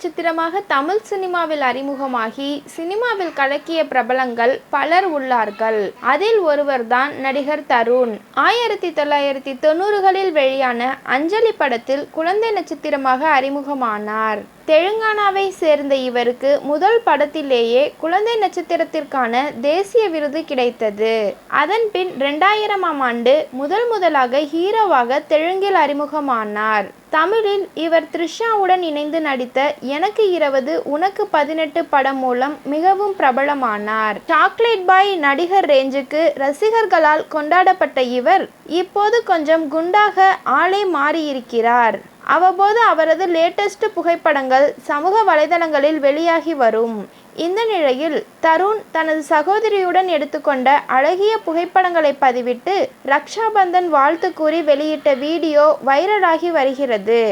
நட்சத்திரமாக தமிழ் சினிமாவில் அறிமுகமாகி சினிமாவில் கலக்கிய பிரபலங்கள் பலர் உள்ளார்கள். அதில் ஒருவர்தான் நடிகர் தருண். ஆயிரத்தி தொள்ளாயிரத்தி தொண்ணூறுகளில் வெளியான அஞ்சலி படத்தில் குழந்தை நட்சத்திரமாக அறிமுகமானார். தெலுங்கானாவை சேர்ந்த இவருக்கு முதல் படத்திலேயே குழந்தை நட்சத்திரத்திற்கான தேசிய விருது கிடைத்தது. அதன் பின் ரெண்டாயிரமாம் ஆண்டு முதல் முதலாக ஹீரோவாக தெலுங்கில் அறிமுகமானார். தமிழில் இவர் த்ரிஷாவுடன் இணைந்து நடித்த எனக்கு இருபது உனக்கு பதினெட்டு படம் மூலம் மிகவும் பிரபலமானார். சாக்லேட் பாய் நடிகர் ரேஞ்சுக்கு ரசிகர்களால் கொண்டாடப்பட்ட இவர் இப்போது கொஞ்சம் குண்டாக ஆளே மாறியிருக்கிறார். அவ்வப்போது அவரது லேட்டஸ்ட் புகைப்படங்கள் சமூக வலைதளங்களில் வெளியாகி வரும். இந்த நிலையில் தருண் தனது சகோதரியுடன் எடுத்துக்கொண்ட அழகிய புகைப்படங்களை பதிவிட்டு ரக்ஷாபந்தன் வாழ்த்து கூறி வெளியிட்ட வீடியோ வைரலாகி வருகிறது.